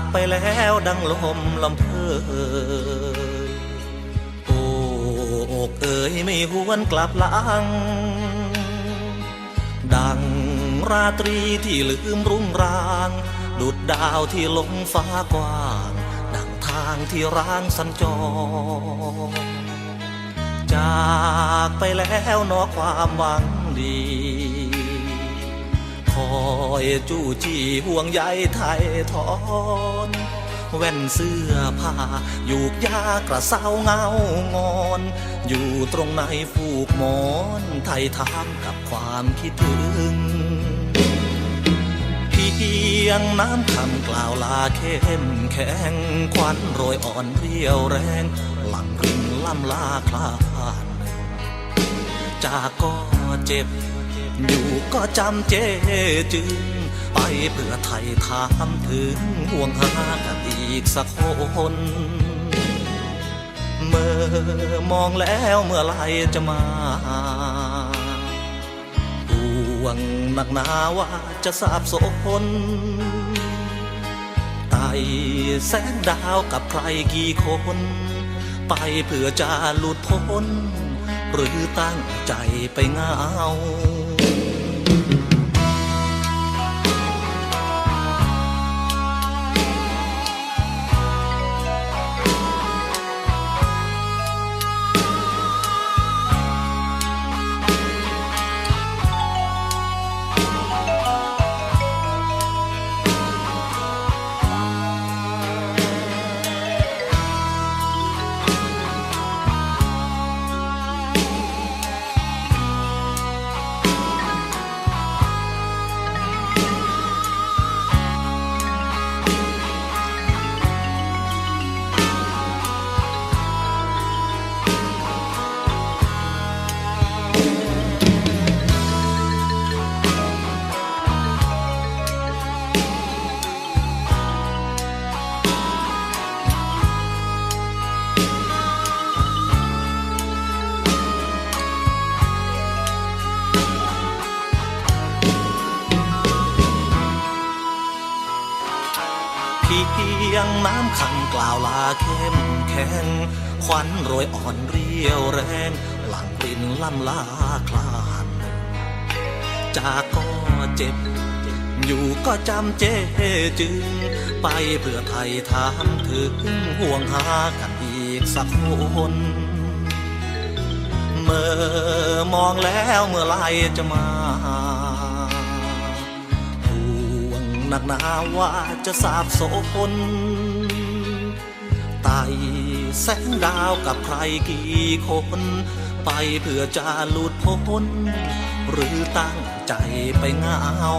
ากไปแล้วดังลมลำเพยโอ้อกเอ๋ยไม่หวนกลับหลัง ดังราตรีที่ลืมรุ่งราง ดุดดาวที่ลงฟ้ากว้าง ดังทางที่ร้างสัญจรจากไปแล้วนอความหวังดี คอยจู้จี้ห่วงใยไทยทอนแว่นเสื้อผ้าอยู่ยากระเซาเงางอน อยู่ตรงในฟูกหมอนไทยทามกับความคิดถึงเพียงน้ำคำกล่าวลาเข้มแข็งควันโรยอ่อนเรียวแรง หลังรินล่ำลาคลานจากก็เจ็บ อยู่ก็จำเจจึง ไปเพื่อไทยถามถึงห่วงหากันอีกสักคนเมื่อมองแล้วเมื่อไรจะมาห่วงหนักหนาว่าจะสาบสนไต่แสงดาวกับใครกี่คน ไปเพื่อจะหลุดพ้น หรือตั้งใจไปเหงา เพียงน้ำขังกล่าวลาเข้มแข็งควันโรยอ่อนเรียวแรง หลังรินล่ำลาคลานจากก็เจ็บ อยู่ก็จำเจจึง ไปเพื่อไทยถามถึงห่วงหากันอีกสักคนเมื่อมองแล้วเมื่อไรจะมา หนักหนาว่าจะสาบโสพลไต่แสงดาวกับใครกี่คน ไปเพื่อจะหลุดพ้น หรือตั้งใจไปเงา